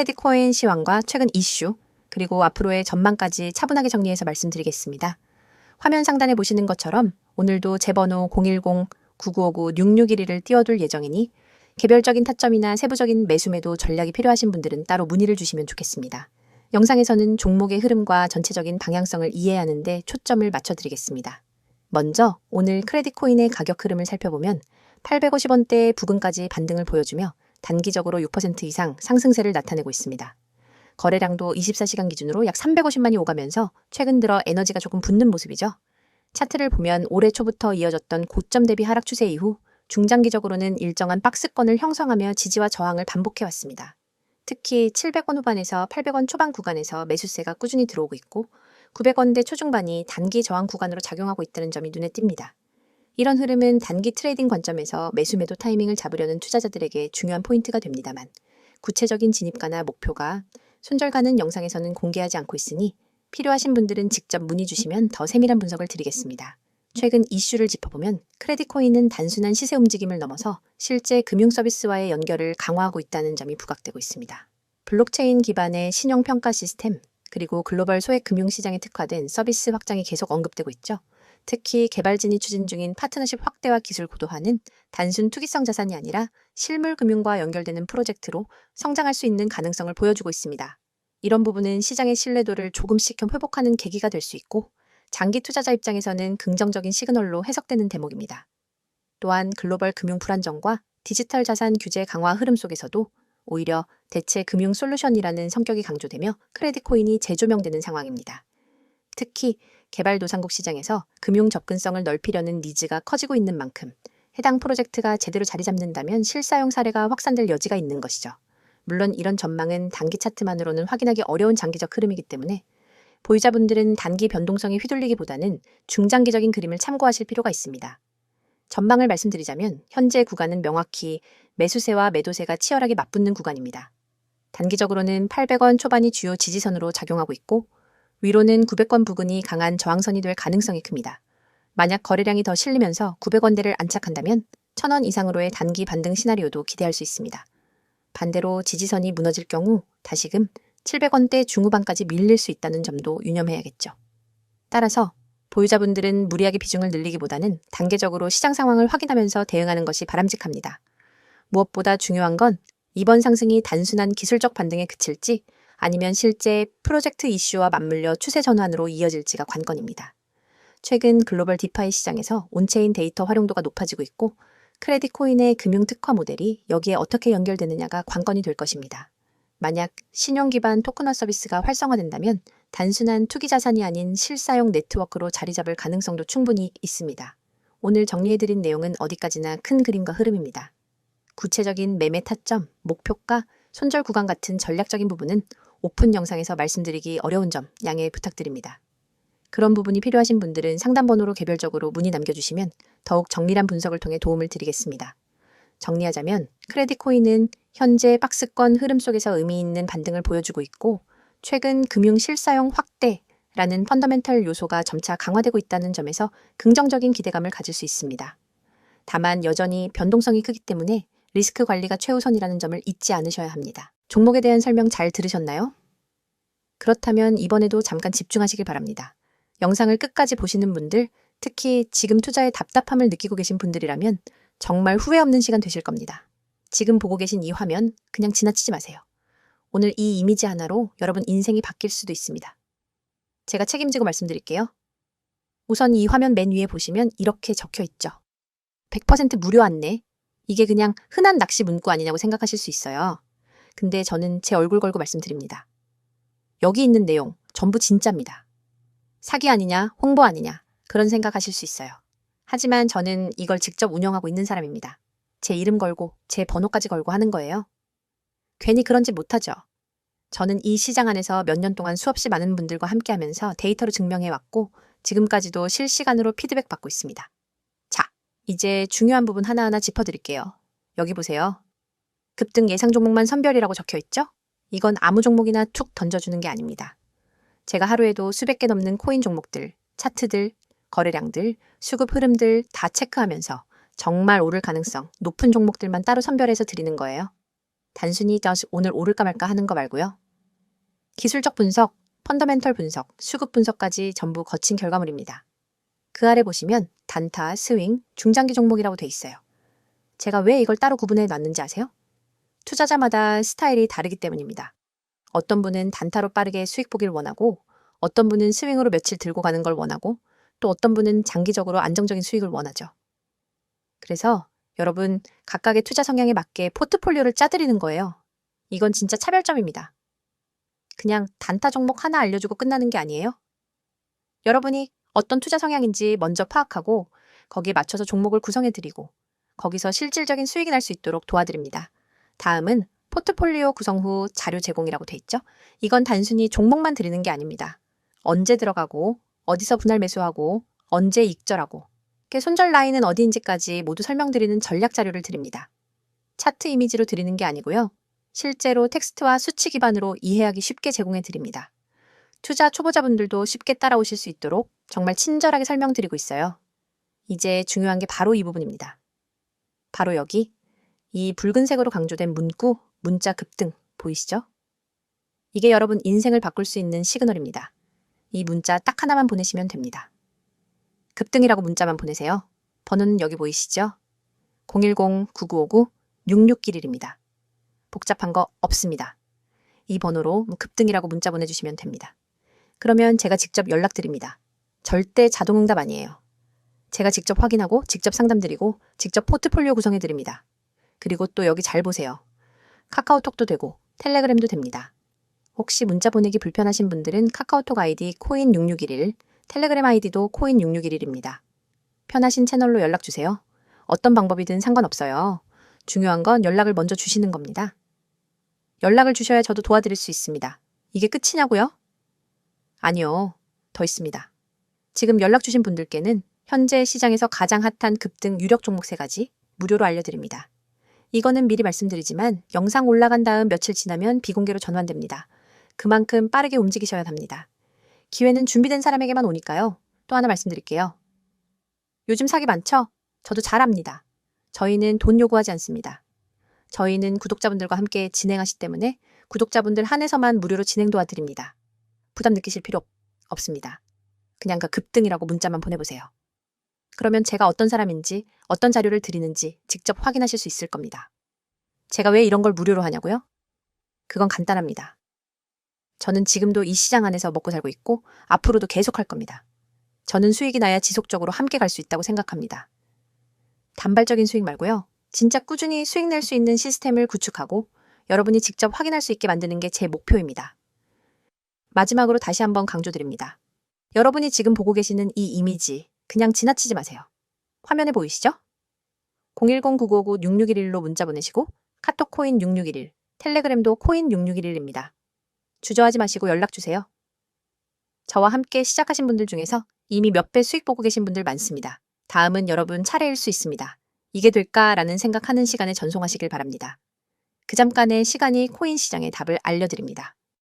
크레딧 코인 시황과 최근 이슈, 그리고 앞으로의 전망까지 차분하게 정리해서 말씀드리겠습니다. 화면 상단에 보시는 것처럼 오늘도 제 번호 010-9959-6611을 띄워둘 예정이니 개별적인 타점이나 세부적인 매수매도 전략이 필요하신 분들은 따로 문의를 주시면 좋겠습니다. 영상에서는 종목의 흐름과 전체적인 방향성을 이해하는데 초점을 맞춰드리겠습니다. 먼저 오늘 크레딧 코인의 가격 흐름을 살펴보면 850원대 부근까지 반등을 보여주며 단기적으로 6% 이상 상승세를 나타내고 있습니다. 거래량도 24시간 기준으로 약 350만이 오가면서 최근 들어 에너지가 조금 붙는 모습이죠. 차트를 보면 올해 초부터 이어졌던 고점 대비 하락 추세 이후 중장기적으로는 일정한 박스권을 형성하며 지지와 저항을 반복해 왔습니다. 특히 700원 후반에서 800원 초반 구간에서 매수세가 꾸준히 들어오고 있고 900원대 초중반이 단기 저항 구간으로 작용하고 있다는 점이 눈에 띕니다. 이런 흐름은 단기 트레이딩 관점에서 매수 매도 타이밍을 잡으려는 투자자들에게 중요한 포인트가 됩니다만 구체적인 진입가나 목표가 손절가는 영상에서는 공개하지 않고 있으니 필요하신 분들은 직접 문의 주시면 더 세밀한 분석을 드리겠습니다. 최근 이슈를 짚어보면 크레딧 코인은 단순한 시세 움직임을 넘어서 실제 금융 서비스와의 연결을 강화하고 있다는 점이 부각되고 있습니다. 블록체인 기반의 신용 평가 시스템, 그리고 글로벌 소액 금융 시장에 특화된 서비스 확장이 계속 언급되고 있죠. 특히 개발진이 추진 중인 파트너십 확대와 기술 고도화는 단순 투기성 자산이 아니라 실물 금융과 연결되는 프로젝트로 성장할 수 있는 가능성을 보여주고 있습니다. 이런 부분은 시장의 신뢰도를 조금씩 회복하는 계기가 될 수 있고 장기 투자자 입장에서는 긍정적인 시그널로 해석되는 대목입니다. 또한 글로벌 금융 불안정과 디지털 자산 규제 강화 흐름 속에서도 오히려 대체 금융 솔루션이라는 성격이 강조되며 크레딧 코인이 재조명되는 상황입니다. 특히 개발도상국 시장에서 금융 접근성을 넓히려는 니즈가 커지고 있는 만큼 해당 프로젝트가 제대로 자리 잡는다면 실사용 사례가 확산될 여지가 있는 것이죠. 물론 이런 전망은 단기 차트만으로는 확인하기 어려운 장기적 흐름이기 때문에 보유자분들은 단기 변동성에 휘둘리기보다는 중장기적인 그림을 참고하실 필요가 있습니다. 전망을 말씀드리자면 현재 구간은 명확히 매수세와 매도세가 치열하게 맞붙는 구간입니다. 단기적으로는 800원 초반이 주요 지지선으로 작용하고 있고 위로는 900원 부근이 강한 저항선이 될 가능성이 큽니다. 만약 거래량이 더 실리면서 900원대를 안착한다면 1000원 이상으로의 단기 반등 시나리오도 기대할 수 있습니다. 반대로 지지선이 무너질 경우 다시금 700원대 중후반까지 밀릴 수 있다는 점도 유념해야겠죠. 따라서 보유자분들은 무리하게 비중을 늘리기보다는 단계적으로 시장 상황을 확인하면서 대응하는 것이 바람직합니다. 무엇보다 중요한 건 이번 상승이 단순한 기술적 반등에 그칠지 아니면 실제 프로젝트 이슈와 맞물려 추세 전환으로 이어질지가 관건입니다. 최근 글로벌 디파이 시장에서 온체인 데이터 활용도가 높아지고 있고 크레딧 코인의 금융 특화 모델이 여기에 어떻게 연결되느냐가 관건이 될 것입니다. 만약 신용 기반 토큰화 서비스가 활성화된다면 단순한 투기 자산이 아닌 실사용 네트워크로 자리 잡을 가능성도 충분히 있습니다. 오늘 정리해드린 내용은 어디까지나 큰 그림과 흐름입니다. 구체적인 매매 타점, 목표가, 손절 구간 같은 전략적인 부분은 오픈 영상에서 말씀드리기 어려운 점 양해 부탁드립니다. 그런 부분이 필요하신 분들은 상담 번호로 개별적으로 문의 남겨주시면 더욱 정밀한 분석을 통해 도움을 드리겠습니다. 정리하자면 크레딧 코인은 현재 박스권 흐름 속에서 의미 있는 반등을 보여주고 있고 최근 금융 실사용 확대라는 펀더멘털 요소가 점차 강화되고 있다는 점에서 긍정적인 기대감을 가질 수 있습니다. 다만 여전히 변동성이 크기 때문에 리스크 관리가 최우선이라는 점을 잊지 않으셔야 합니다. 종목에 대한 설명 잘 들으셨나요? 그렇다면 이번에도 잠깐 집중하시길 바랍니다. 영상을 끝까지 보시는 분들, 특히 지금 투자에 답답함을 느끼고 계신 분들이라면 정말 후회 없는 시간 되실 겁니다. 지금 보고 계신 이 화면 그냥 지나치지 마세요. 오늘 이 이미지 하나로 여러분 인생이 바뀔 수도 있습니다. 제가 책임지고 말씀드릴게요. 우선 이 화면 맨 위에 보시면 이렇게 적혀 있죠. 100% 무료 안내. 이게 그냥 흔한 낚시 문구 아니냐고 생각하실 수 있어요. 근데 저는 제 얼굴 걸고 말씀드립니다. 여기 있는 내용 전부 진짜입니다. 사기 아니냐, 홍보 아니냐, 그런 생각하실 수 있어요. 하지만 저는 이걸 직접 운영하고 있는 사람입니다. 제 이름 걸고, 제 번호까지 걸고 하는 거예요. 괜히 그런 짓 못하죠. 저는 이 시장 안에서 몇 년 동안 수없이 많은 분들과 함께 하면서 데이터로 증명해 왔고, 지금까지도 실시간으로 피드백 받고 있습니다. 자, 이제 중요한 부분 하나하나 짚어드릴게요. 여기 보세요. 급등 예상 종목만 선별이라고 적혀 있죠? 이건 아무 종목이나 툭 던져주는 게 아닙니다. 제가 하루에도 수백 개 넘는 코인 종목들, 차트들, 거래량들, 수급 흐름들 다 체크하면서 정말 오를 가능성 높은 종목들만 따로 선별해서 드리는 거예요. 단순히 오늘 오를까 말까 하는 거 말고요. 기술적 분석, 펀더멘털 분석, 수급 분석까지 전부 거친 결과물입니다. 그 아래 보시면 단타, 스윙, 중장기 종목이라고 돼 있어요. 제가 왜 이걸 따로 구분해 놨는지 아세요? 투자자마다 스타일이 다르기 때문입니다. 어떤 분은 단타로 빠르게 수익 보기를 원하고, 어떤 분은 스윙으로 며칠 들고 가는 걸 원하고, 또 어떤 분은 장기적으로 안정적인 수익을 원하죠. 그래서 여러분 각각의 투자 성향에 맞게 포트폴리오를 짜드리는 거예요. 이건 진짜 차별점입니다. 그냥 단타 종목 하나 알려주고 끝나는 게 아니에요. 여러분이 어떤 투자 성향인지 먼저 파악하고 거기에 맞춰서 종목을 구성해드리고 거기서 실질적인 수익이 날 수 있도록 도와드립니다. 다음은 포트폴리오 구성 후 자료 제공이라고 돼 있죠. 이건 단순히 종목만 드리는 게 아닙니다. 언제 들어가고 어디서 분할 매수하고 언제 익절하고 그 손절 라인은 어디인지까지 모두 설명드리는 전략 자료를 드립니다. 차트 이미지로 드리는 게 아니고요. 실제로 텍스트와 수치 기반으로 이해하기 쉽게 제공해 드립니다. 투자 초보자분들도 쉽게 따라오실 수 있도록 정말 친절하게 설명드리고 있어요. 이제 중요한 게 바로 이 부분입니다. 바로 여기 이 붉은색으로 강조된 문구, 문자 급등 보이시죠? 이게 여러분 인생을 바꿀 수 있는 시그널입니다. 이 문자 딱 하나만 보내시면 됩니다. 급등이라고 문자만 보내세요. 번호는 여기 보이시죠? 010-9959-6691입니다. 복잡한 거 없습니다. 이 번호로 급등이라고 문자 보내주시면 됩니다. 그러면 제가 직접 연락드립니다. 절대 자동응답 아니에요. 제가 직접 확인하고 직접 상담드리고 직접 포트폴리오 구성해드립니다. 그리고 또 여기 잘 보세요. 카카오톡도 되고 텔레그램도 됩니다. 혹시 문자 보내기 불편하신 분들은 카카오톡 아이디 코인6611, 텔레그램 아이디도 코인6611입니다. 편하신 채널로 연락 주세요. 어떤 방법이든 상관없어요. 중요한 건 연락을 먼저 주시는 겁니다. 연락을 주셔야 저도 도와드릴 수 있습니다. 이게 끝이냐고요? 아니요. 더 있습니다. 지금 연락 주신 분들께는 현재 시장에서 가장 핫한 급등 유력 종목 세 가지 무료로 알려드립니다. 이거는 미리 말씀드리지만 영상 올라간 다음 며칠 지나면 비공개로 전환됩니다. 그만큼 빠르게 움직이셔야 합니다. 기회는 준비된 사람에게만 오니까요. 또 하나 말씀드릴게요. 요즘 사기 많죠? 저도 잘 압니다. 저희는 돈 요구하지 않습니다. 저희는 구독자분들과 함께 진행하시 때문에 구독자분들 한해서만 무료로 진행 도와드립니다. 부담 느끼실 필요 없습니다. 그냥 그 급등이라고 문자만 보내보세요. 그러면 제가 어떤 사람인지 어떤 자료를 드리는지 직접 확인하실 수 있을 겁니다. 제가 왜 이런 걸 무료로 하냐고요? 그건 간단합니다. 저는 지금도 이 시장 안에서 먹고 살고 있고 앞으로도 계속 할 겁니다. 저는 수익이 나야 지속적으로 함께 갈 수 있다고 생각합니다. 단발적인 수익 말고요. 진짜 꾸준히 수익 낼 수 있는 시스템을 구축하고 여러분이 직접 확인할 수 있게 만드는 게 제 목표입니다. 마지막으로 다시 한번 강조드립니다. 여러분이 지금 보고 계시는 이 이미지 그냥 지나치지 마세요. 화면에 보이시죠? 010-9959-6611로 문자 보내시고 카톡 코인 6611, 텔레그램도 코인 6611입니다. 주저하지 마시고 연락 주세요. 저와 함께 시작하신 분들 중에서 이미 몇 배 수익 보고 계신 분들 많습니다. 다음은 여러분 차례일 수 있습니다. 이게 될까라는 생각하는 시간에 전송하시길 바랍니다. 그 잠깐의 시간이 코인 시장의 답을 알려드립니다.